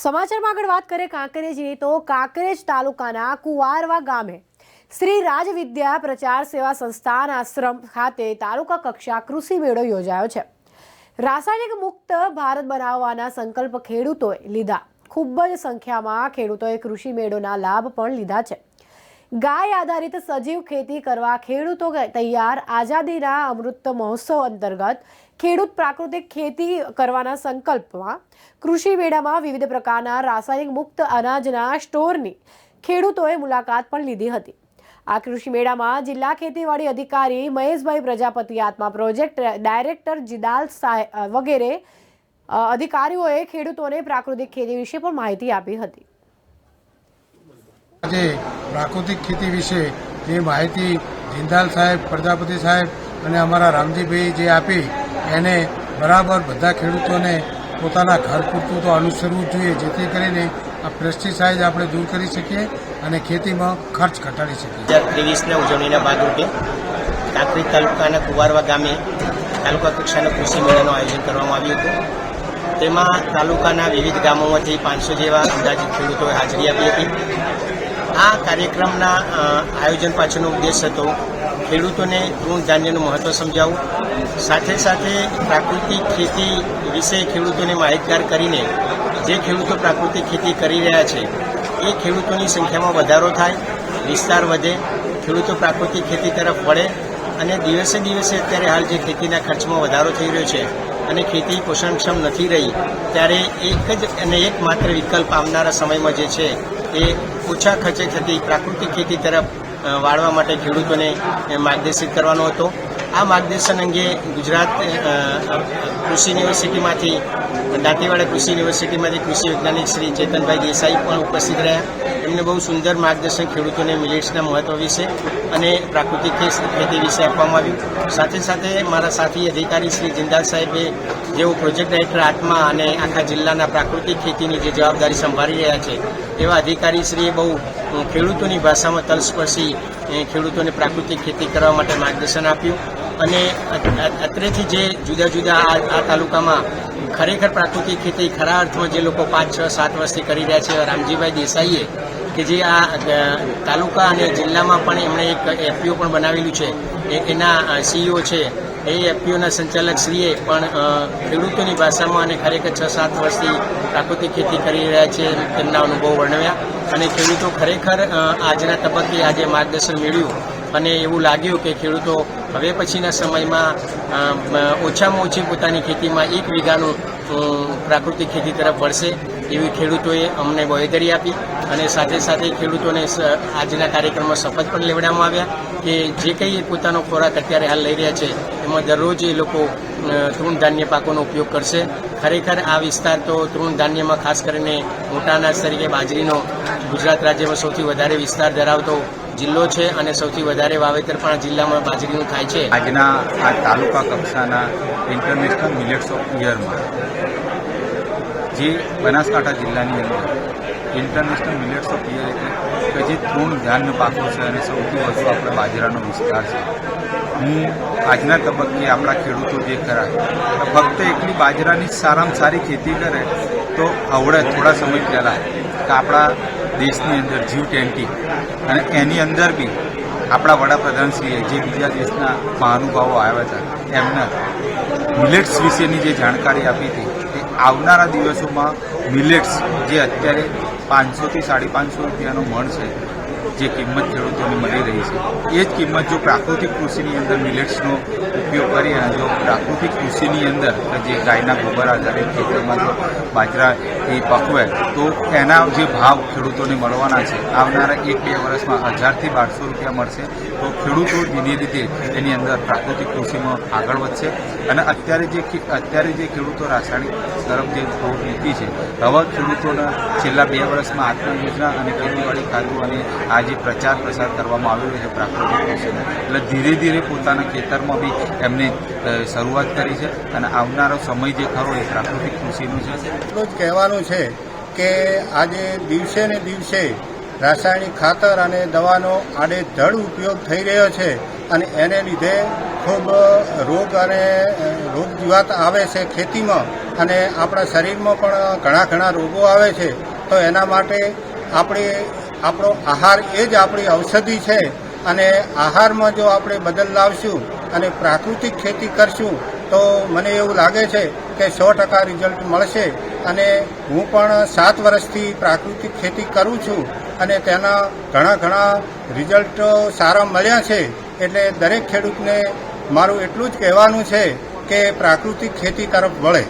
સમાચારમાં આગળ વાત કરીએ કાંકરેજની, તો કાંકરેજ તાલુકાના કુવારવા ગામે શ્રી રાજ વિદ્યા પ્રચાર સેવા સંસ્થાન આશ્રમ ખાતે તાલુકા કક્ષા કૃષિ મેળો યોજાયો છે. રાસાયણિક મુક્ત ભારત બનાવવાના સંકલ્પ ખેડૂતોએ લીધા. ખૂબ જ સંખ્યામાં ખેડૂતોએ કૃષિ મેળોના લાભ પણ લીધા છે. ગાય આધારિત સજીવ ખેતી કરવા ખેડૂતો તૈયાર આઝાદીના અમૃત મહોત્સવ અંતર્ગત ખેડૂત પ્રાકૃતિક ખેતી કરવાના સંકલ્પમાં કૃષિ મેળામાં વિવિધ પ્રકારના રાસાયણિક મુક્ત અનાજના સ્ટોરની ખેડૂતોએ મુલાકાત પણ લીધી હતી. આ કૃષિ મેળામાં જિલ્લા ખેતીવાડી અધિકારી મહેશભાઈ પ્રજાપતિ આત્મા પ્રોજેક્ટ ડાયરેક્ટર જીદાલ સાહેબ વગેરે અધિકારીઓએ ખેડૂતોને પ્રાકૃતિક ખેતી વિશે પણ માહિતી આપી હતી. આજે પ્રાકૃતિક ખેતી વિશે જે માહિતી જિંદાલ સાહેબ, પ્રજાપતિ સાહેબ અને અમારા રામજીભાઈ જે આપી એને બરાબર બધા ખેડૂતોને પોતાના ઘર પૂરતું તો અનુસરવું જોઈએ, જેથી કરીને આ પેસ્ટિસાઇડ આપણે દૂર કરી શકીએ અને ખેતીમાં ખર્ચ ઘટાડી શકીએ. હજાર ત્રેવીસના ઉજવણીના ભાગરૂપે કાંકરી તાલુકાના કુવારવા ગામે તાલુકા કક્ષાના કૃષિ મેળાનું આયોજન કરવામાં આવ્યું હતું. તેમાં તાલુકાના વિવિધ ગામોમાંથી પાંચસો જેવા અંદાજિત ખેડૂતોએ હાજરી આપી હતી. આ કાર્યક્રમના આયોજન પાછળનો ઉદ્દેશ હતો ખેડૂતોને ઋણ ધાન્યનું મહત્વ સમજાવવું સાથે સાથે પ્રાકૃતિક ખેતી વિશે ખેડૂતોને માહિતગાર કરીને જે ખેડૂતો પ્રાકૃતિક ખેતી કરી રહ્યા છે, એ ખેડૂતોની સંખ્યામાં વધારો થાય, વિસ્તાર વધે, ખેડૂતો પ્રાકૃતિક ખેતી તરફ વળે અને દિવસે દિવસે અત્યારે હાલ જે ખેતીના ખર્ચમાં વધારો થઈ રહ્યો છે અને ખેતી પોષણક્ષમ નથી રહી, ત્યારે એક જ અને એકમાત્ર વિકલ્પ આવનારા સમયમાં જે છે, એ ઓછા ખર્ચે થતી પ્રાકૃતિક ખેતી તરફ વાળવા માટે ખેડૂતોને માર્ગદર્શિત કરવાનો હતો. આ માર્ગદર્શન અંગે ગુજરાત કૃષિ યુનિવર્સિટીમાંથી, દાંતીવાડા કૃષિ યુનિવર્સિટીમાંથી કૃષિ વૈજ્ઞાનિક શ્રી ચેતનભાઈ દેસાઈ પણ ઉપસ્થિત રહ્યા. એમને બહુ સુંદર માર્ગદર્શન ખેડૂતોને મિલેટ્સના મહત્વ વિશે અને પ્રાકૃતિક ખેતી વિશે આપવામાં આવ્યું. સાથે સાથે મારા સાથી અધિકારી શ્રી જિંદાલ સાહેબે જેઓ પ્રોજેક્ટ ડાયરેક્ટર આત્મા અને આખા જિલ્લાના પ્રાકૃતિક ખેતીની જે જવાબદારી સંભાળી રહ્યા છે, એવા અધિકારીશ્રીએ બહુ ખેડૂતોની ભાષામાં તલસ્પર્શી ખેડૂતોને પ્રાકૃતિક ખેતી કરવા માટે માર્ગદર્શન આપ્યું. અને અત- અત- અત્રેથી જે જુદા જુદા આ તાલુકામાં ખરેખર પ્રાકૃતિક ખેતી ખરા અર્થમાં જે લોકો પાંચ, છ, સાત વર્ષથી કરી રહ્યા છે રામજીભાઈ દેસાઈએ કે જે આ તાલુકા અને જિલ્લામાં પણ એમણે એક એફપીઓ પણ બનાવેલું છે. એના સીઈઓ છે. એ એફપીઓના સંચાલક શ્રીએ પણ ખેડૂતોની ભાષામાં અને ખરેખર છ સાત વર્ષથી પ્રાકૃતિક ખેતી કરી રહ્યા છે તેમના અનુભવ વર્ણવ્યા. અને ખેડૂતો ખરેખર આજના તબક્કે આજે માર્ગદર્શન મેળવ્યું. અને એવું લાગ્યું કે ખેડૂતો હવે પછીના સમયમાં ઓછામાં ઓછી પોતાની ખેતીમાં એક વીઘાનું પ્રાકૃતિક ખેતી તરફ વળશે એવી ખેડૂતોએ અમને બહેતરી આપી અને સાથે સાથે ખેડૂતોને આજના કાર્યક્રમમાં શપથ પણ લેવડાવવામાં આવ્યા કે જે કંઈ પોતાનો ખોરાક અત્યારે હાલ લઈ રહ્યા છે, એમાં દરરોજ એ લોકો તૃણધાન્ય તૃણ ધાન્ય પાકોનો ઉપયોગ કરશે. ખરેખર આ વિસ્તાર તો તૃણ ધાન્યમાં ખાસ કરીને મોટા અનાજ તરીકે બાજરીનો ગુજરાત રાજ્યમાં સૌથી વધારે વિસ્તાર ધરાવતો જિલ્લો છે અને સૌથી વધારે વાવેતર પણ જિલ્લામાં બાજરીનું થાય છે. આજના આ તાલુકા કક્ષાના ઇન્ટરનેશનલ મિલેટ્સ ઓફ યરમાં જે બનાસકાંઠા જિલ્લાની અંદર ઇન્ટરનેશનલ મિલેટ્સ ઓફ યર એટલે કે જે તૃણ ધાન્ય પાકો છે અને સૌથી વધુ આપણે બાજરાનો વિસ્તાર છે. હું આજના તબક્કે આપણા ખેડૂતો જે કરાય ફક્ત એકલી બાજરાની સારામાં સારી ખેતી કરે તો આવડે થોડા સમય પહેલાં કે આપણા દેશની અંદર જીવ ટ્વેન્ટી અને એની અંદર બી આપણા વડાપ્રધાનશ્રીએ જે બીજા દેશના મહાનુભાવો આવ્યા હતા, એમને મિલેટ્સ વિશેની જે જાણકારી આપી હતી એ આવનારા દિવસોમાં મિલેટ્સ જે અત્યારે પાંચસોથી સાડી પાંચસો રૂપિયાનો મણ છે જે કિંમત ખેડૂતોને મળી રહી છે, એ જ કિંમત જો પ્રાકૃતિક કૃષિની અંદર મિલેટ્સનો ઉપયોગ કરી અને જો પ્રાકૃતિક કૃષિની અંદર જે ગાયના ગોબર આધારિત ખેતરમાં જો બાજરા એ પકવે, તો એના જે ભાવ ખેડૂતોને મળવાના છે. આવનારા એક બે વર્ષમાં હજારથી બારસો રૂપિયા મળશે. તો ખેડૂતો ધીમે રીતે એની અંદર પ્રાકૃતિક કૃષિમાં આગળ વધશે. અને અત્યારે જે અત્યારે જે ખેડૂતો રાસાયણિક તરફ જે દોર નીતિ છે, હવે ખેડૂતોના છેલ્લા બે વર્ષમાં આત્મા યોજના અને ખેતીવાડી ખાતું અને આ જે પ્રચાર પ્રસાર કરવામાં આવ્યો છે પ્રાકૃતિક કૃષિનો એટલે ધીરે ધીરે પોતાના ખેતરમાં બી એમને શરૂઆત કરી છે અને આવનારો સમય જે ખરો એ પ્રાકૃતિક કૃષિનો છે. એટલું જ કહેવાનું છે કે આજે દિવસે ને દિવસે રાસાયણિક ખાતર અને દવાનો આડેધડ ઉપયોગ થઈ રહ્યો છે અને એને લીધે ખૂબ રોગ અને રોગ જીવાત આવે છે ખેતીમાં અને આપણા શરીરમાં પણ ઘણા ઘણા રોગો આવે છે. તો એના માટે આપણે આપણો આહાર એ જ આપણી ઔષધિ છે. અને આહારમાં જો આપણે બદલ લાવશું અને પ્રાકૃતિક ખેતી કરશું, તો મને એવું લાગે છે કે સો ટકા રિઝલ્ટ મળશે. અને હું પણ સાત વર્ષથી પ્રાકૃતિક ખેતી કરું છું અને તેના ઘણા ઘણા રિઝલ્ટ સારા મળ્યા છે. એટલે દરેક ખેડૂતને મારું એટલું જ કહેવાનું છે કે પ્રાકૃતિક ખેતી તરફ વળે.